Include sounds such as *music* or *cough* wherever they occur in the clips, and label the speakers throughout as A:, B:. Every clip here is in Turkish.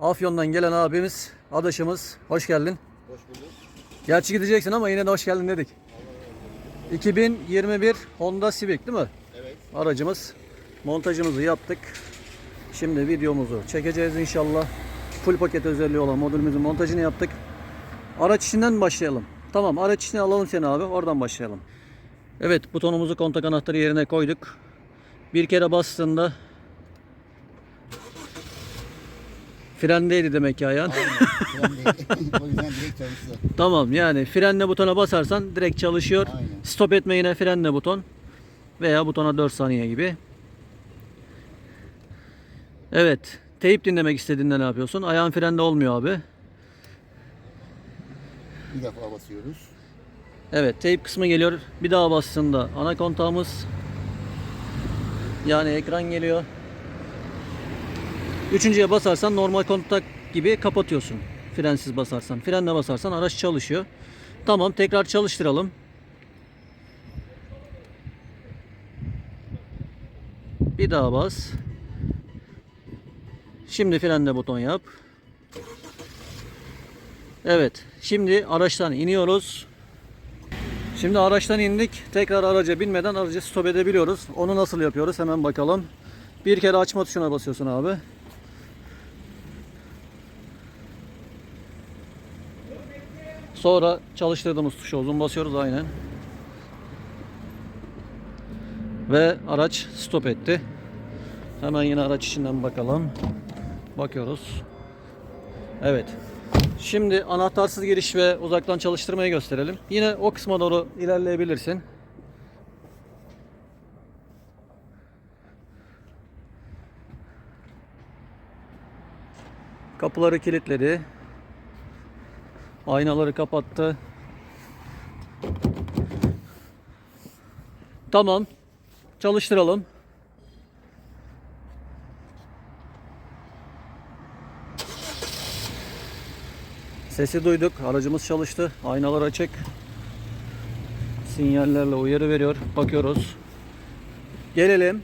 A: Afyon'dan gelen abimiz, adaşımız. Hoş geldin.
B: Hoş bulduk.
A: Gerçi gideceksin ama yine de hoş geldin dedik. 2021 Honda Civic değil mi?
B: Evet.
A: Aracımız. Montajımızı yaptık. Şimdi videomuzu çekeceğiz inşallah. Full paket özelliği olan modülümüzün montajını yaptık. Araç içinden başlayalım? Tamam araç içine alalım seni abi. Oradan başlayalım. Evet butonumuzu kontak anahtarı yerine koyduk. Bir kere bastığında frendeydi demek ki ayağın.
B: Fren değil. *laughs* o yüzden direkt çalışıyor.
A: Tamam yani frenle butona basarsan direkt çalışıyor.
B: Aynen.
A: Stop etme yine frenle buton. Veya butona 4 saniye gibi. Evet. Teyip dinlemek istediğinde ne yapıyorsun? Ayağın frende olmuyor abi.
B: Bir defa basıyoruz.
A: Evet teyip kısmı geliyor. Bir daha bastığında ana kontağımız. Yani ekran geliyor. Üçüncüye basarsan normal kontak gibi kapatıyorsun. Frensiz basarsan. Frenle basarsan araç çalışıyor. Tamam tekrar çalıştıralım. Bir daha bas. Şimdi frenle buton yap. Evet. Şimdi araçtan iniyoruz. Şimdi araçtan indik. Tekrar araca binmeden aracı stop edebiliyoruz. Onu nasıl yapıyoruz? Hemen bakalım. Bir kere açma tuşuna basıyorsun abi. Sonra çalıştırdığımız tuşa uzun basıyoruz aynen. Ve araç stop etti. Hemen yine araç içinden bakalım. Bakıyoruz. Evet. Şimdi anahtarsız giriş ve uzaktan çalıştırmayı gösterelim. Yine o kısma doğru ilerleyebilirsin. Kapıları kilitledi. Aynaları kapattı. Tamam. Çalıştıralım. Sesi duyduk. Aracımız çalıştı. Aynalar açık. Sinyallerle uyarı veriyor. Bakıyoruz. Gelelim.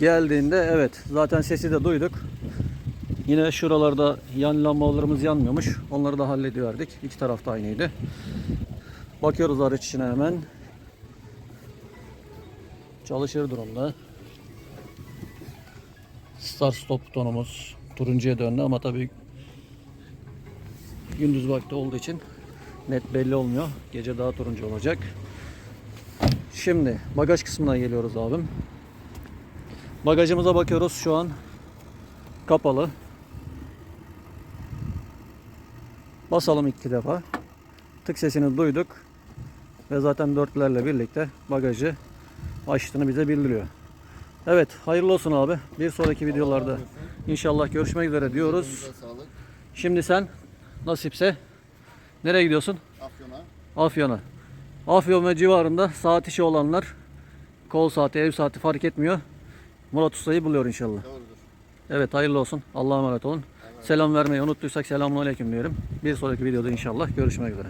A: Geldiğinde evet zaten sesi de duyduk. Yine şuralarda yan lambalarımız yanmıyormuş. Onları da hallediverdik. İki tarafta aynıydı. Bakıyoruz araç içine hemen. Çalışır durumda. Start stop butonumuz turuncuya döndü ama tabii gündüz vakti olduğu için net belli olmuyor. Gece daha turuncu olacak. Şimdi bagaj kısmına geliyoruz abim. Bagajımıza bakıyoruz şu an kapalı. Basalım iki defa. Tık sesini duyduk. Ve zaten dörtlerle birlikte bagajı açtığını bize bildiriyor. Evet hayırlı olsun abi. Bir sonraki videolarda inşallah görüşmek üzere diyoruz. Şimdi sen nasipse nereye gidiyorsun?
B: Afyon'a.
A: Afyon'a. Afyon ve civarında saat işi olanlar kol saati, ev saati fark etmiyor. Murat Usta'yı buluyor inşallah.
B: Doğrudur.
A: Evet hayırlı olsun. Allah'a emanet olun. Selam vermeyi unuttuysak selamun aleyküm diyelim. Bir sonraki videoda inşallah görüşmek üzere.